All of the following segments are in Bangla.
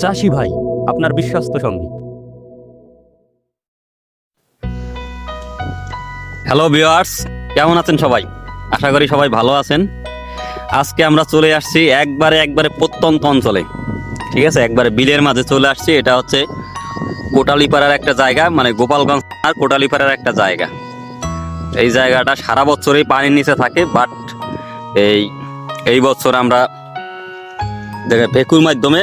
চাষি ভাই, আপনার বিশ্বস্ত সঙ্গী। হ্যালো ভিউয়ার্স কেমন আছেন সবাই? আশা করি সবাই ভালো আছেন। আজকে আমরা চলে আসছি একবারে একবারে প্রত্যন্ত অঞ্চলে। ঠিক আছে? একবারে বিলের মাঝে চলে আসছি। এটা হচ্ছে কোটালীপাড়ার একটা জায়গা মানে গোপালগঞ্জ আর কোটালীপাড়ার একটা জায়গা। এই জায়গাটা সারা বছরই পানির নিচে থাকে বাট এই এই বছর আমরা পেকুর মাধ্যমে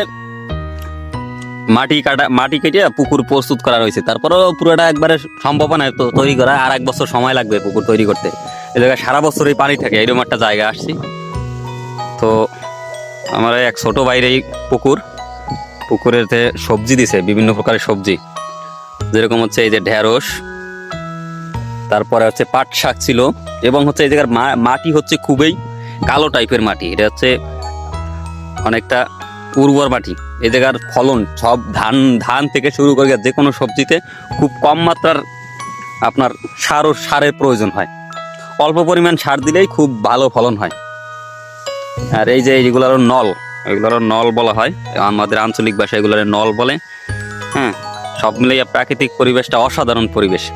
মাটি কাটা, মাটি কেটে পুকুর প্রস্তুত করা হয়েছে তারপরেও পুরোটা একবারে সম্ভব নয় তো তৈরি করা। আর এক বছর সময় লাগবে পুকুর তৈরি করতে। এই জায়গায় সারা বছরই পানি থাকে, এরকম একটা জায়গা আসছি। তো আমার এক ছোট বাইরেই পুকুর, পুকুরেতে সবজি দিছে, বিভিন্ন প্রকারের সবজি। যেরকম হচ্ছে এই যে ঢেঁড়স, তারপরে হচ্ছে পাট শাক ছিল, এবং হচ্ছে এই জায়গার মাটি হচ্ছে খুবই কালো টাইপের মাটি। এটা হচ্ছে অনেকটা উর্বর মাটি। এ জায়গার ফলন সব ধান ধান থেকে শুরু করে যে কোনো সবজিতে খুব কম মাত্রার আপনার সার ও সারের প্রয়োজন হয়। অল্প পরিমাণ সার দিলেই খুব ভালো ফলন হয়। আর এই যে এইগুলোর নল এগুলোর নল বলা হয়। আমাদের আঞ্চলিক ভাষায় এগুলোর নল বলে। হ্যাঁ সব মিলিয়ে প্রাকৃতিক পরিবেশটা অসাধারণ পরিবেশ।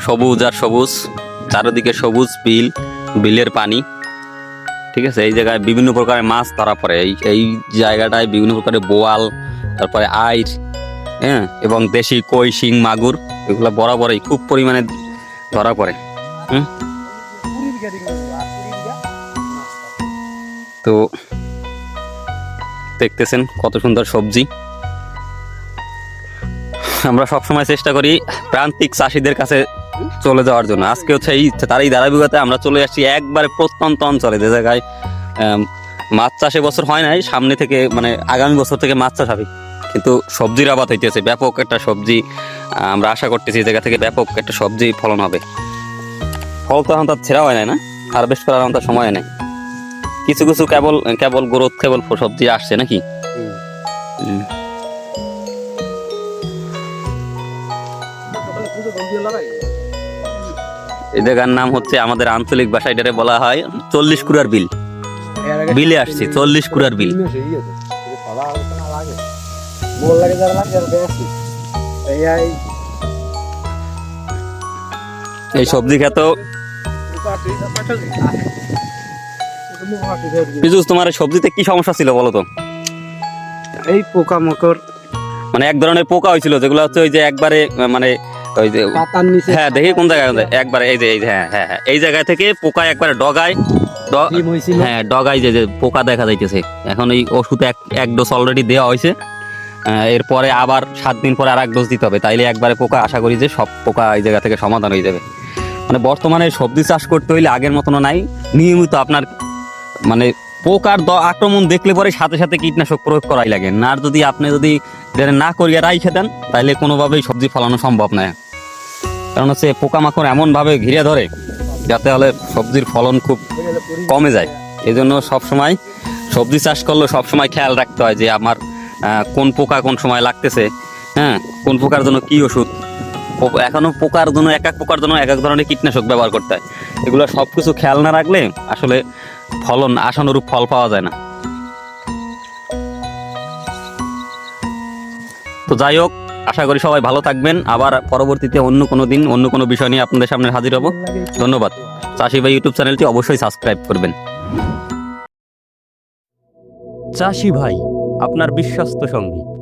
সবুজ আর সবুজ, চারিদিকে সবুজ, বিল, বিলের পানি। ঠিক আছে? এই জায়গায় বিভিন্ন প্রকারের মাছ ধরা পড়ে। এই এই জায়গাটায় বিভিন্ন প্রকারের বোয়াল, তারপরে আইর হ্যাঁ? এবং দেশি কই, শিং, মাগুর, এগুলো বরাবরই খুব পরিমাণে ধরা পড়ে। তো দেখতেছেন কত সুন্দর সবজি। আমরা সবসময় চেষ্টা করি প্রান্তিক চাষিদের কাছে চলে যাওয়ার জন্য। আজকে হচ্ছে এই তার এই আমরা চলে আসছি একবারে প্রত্যন্ত অঞ্চলে, যে জায়গায় মাছ চাষে বছর হয় নাই, সামনে থেকে মানে আগামী বছর থেকে মাছ চাষ হবে। কিন্তু সবজির আবাদ হইতেছে, ব্যাপক একটা সবজি, আমরা আশা করতেছি এই জায়গা থেকে ব্যাপক একটা সবজি ফলন হবে। ফল তো এখন তার ছেঁড়া হয় নাই না হারভেস্ট করার তার সময় নাই। কিছু কিছু কেবল কেবল গ্রোথ কেবল সবজি আসছে নাকি। এই জায়গার নাম হচ্ছে আমাদের আঞ্চলিক ভাষায় এটারে বলা হয় চল্লিশ কুড়ার বিল। বিলে আসছি চল্লিশ কুড়ার বিল। এই সবজি খেত। পিজুস তোমার সবজিতে কি সমস্যা ছিল বলো তো? এই পোকামাকড়। মানে এক ধরনের পোকা হয়েছিল যেগুলো হচ্ছে ওই যে একবারে মানে ওই যে পাতার নিচে হ্যাঁ দেখি কোন জায়গায় একবারে এই যে এই হ্যাঁ হ্যাঁ হ্যাঁ এই জায়গা থেকে পোকা একবারে ডগায় হ্যাঁ ডগায় যে যে পোকা দেখা যাইতেছে। এখন এই ওষুধ এক এক ডোজ অলরেডি দেওয়া হয়েছে। এরপরে আবার সাত দিন পরে আর এক ডোজ দিতে হবে। তাইলে একবারে পোকা আশা করি যে সব পোকা এই জায়গা থেকে সমাধান হয়ে যাবে। মানে বর্তমানে সবজি চাষ করতে হইলে আগের মতনও নাই। নিয়মিত আপনার মানে পোকার দ আক্রমণ দেখলে পরে সাথে সাথে কীটনাশক প্রয়োগ করাই লাগে। না, যদি আপনি যদি না করিয়া রাইখে দেন তাহলে কোনোভাবেই সবজি ফলানো সম্ভব নয়। কারণ হচ্ছে পোকামাকড় এমনভাবে ঘিরে ধরে, যাতে হলে সবজির ফলন খুব কমে যায়। এই জন্য সবসময় সবজি চাষ করলে সবসময় খেয়াল রাখতে হয় যে আমার কোন পোকা কোন সময় লাগতেছে হ্যাঁ? কোন পোকার জন্য কি ওষুধ? পো- এখনও পোকার জন্য, এক এক পোকার জন্য এক এক ধরনের কীটনাশক ব্যবহার করতে হয়। এগুলো সব কিছু খেয়াল না রাখলে আসলে ফলন আশানুরূপ ফল পাওয়া যায় না। তো যাই হোক, আশা করি সবাই ভালো থাকবেন। আবার পরবর্তীতে অন্য কোনো দিন, অন্য কোনো বিষয় নিয়ে আপনাদের সামনে হাজির হব। ধন্যবাদ। চাষি ভাই ইউটিউব চ্যানেলটি অবশ্যই সাবস্ক্রাইব করবেন। চাষি ভাই, আপনার বিশ্বস্ত সঙ্গী।